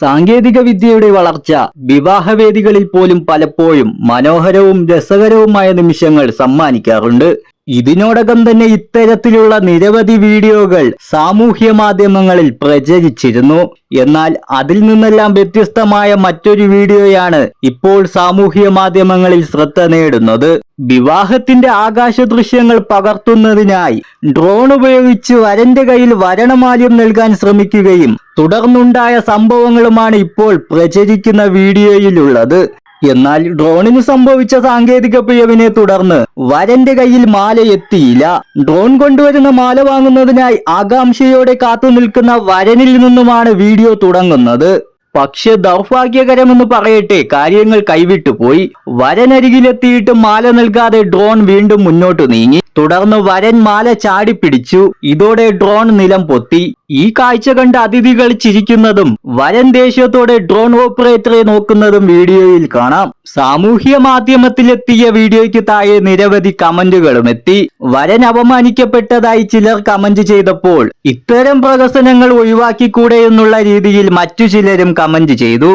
സാങ്കേതിക വിദ്യയുടെ വളർച്ച വിവാഹവേദികളിൽ പോലും പലപ്പോഴും മനോഹരവും രസകരവുമായ നിമിഷങ്ങൾ സമ്മാനിക്കാറുണ്ട്. ഇതിനോടകം തന്നെ ഇത്തരത്തിലുള്ള നിരവധി വീഡിയോകൾ സാമൂഹ്യ മാധ്യമങ്ങളിൽ പ്രചരിച്ചിരുന്നു. എന്നാൽ അതിൽ നിന്നെല്ലാം വ്യത്യസ്തമായ മറ്റൊരു വീഡിയോയാണ് ഇപ്പോൾ സാമൂഹ്യ മാധ്യമങ്ങളിൽ ശ്രദ്ധ നേടുന്നത്. വിവാഹത്തിന്റെ ആകാശ ദൃശ്യങ്ങൾ പകർത്തുന്നതിനായി ഡ്രോൺ ഉപയോഗിച്ച് വരന്റെ കയ്യിൽ വരണമാല്യം നൽകാൻ ശ്രമിക്കുകയും തുടർന്നുണ്ടായ സംഭവങ്ങളുമാണ് ഇപ്പോൾ പ്രചരിക്കുന്ന വീഡിയോയിലുള്ളത്. എന്നാൽ ഡ്രോണിന് സംഭവിച്ച സാങ്കേതിക പിഴവിനെ തുടർന്ന് വരന്റെ കയ്യിൽ മാല എത്തിയില്ല. ഡ്രോൺ കൊണ്ടുവരുന്ന മാല വാങ്ങുന്നതിനായി ആകാംക്ഷയോടെ കാത്തു നിൽക്കുന്ന വരനിൽ നിന്നുമാണ് വീഡിയോ തുടങ്ങുന്നത്. പക്ഷെ ദൗർഭാഗ്യകരമെന്ന് പറയട്ടെ കാര്യങ്ങൾ കൈവിട്ടു പോയി. വരനരികിലെത്തിയിട്ട് മാല നൽകാതെ ഡ്രോൺ വീണ്ടും മുന്നോട്ട് നീങ്ങി. തുടർന്ന് വരൻ മാല ചാടിപ്പിടിച്ചു. ഇതോടെ ഡ്രോൺ നിലം പൊത്തി. ഈ കാഴ്ച കണ്ട അതിഥികൾ ചിരിക്കുന്നതും വരൻ ദേഷ്യത്തോടെ ഡ്രോൺ ഓപ്പറേറ്ററെ നോക്കുന്നതും വീഡിയോയിൽ കാണാം. സാമൂഹ്യ മാധ്യമത്തിലെത്തിയ വീഡിയോയ്ക്ക് താഴെ നിരവധി കമന്റുകളും എത്തി. വരൻ അപമാനിക്കപ്പെട്ടതായി ചിലർ കമന്റ് ചെയ്തപ്പോൾ ഇത്തരം പ്രഹസനങ്ങൾ ഒഴിവാക്കിക്കൂടെ എന്നുള്ള രീതിയിൽ മറ്റു ചിലരും കമന്റ് ചെയ്തു.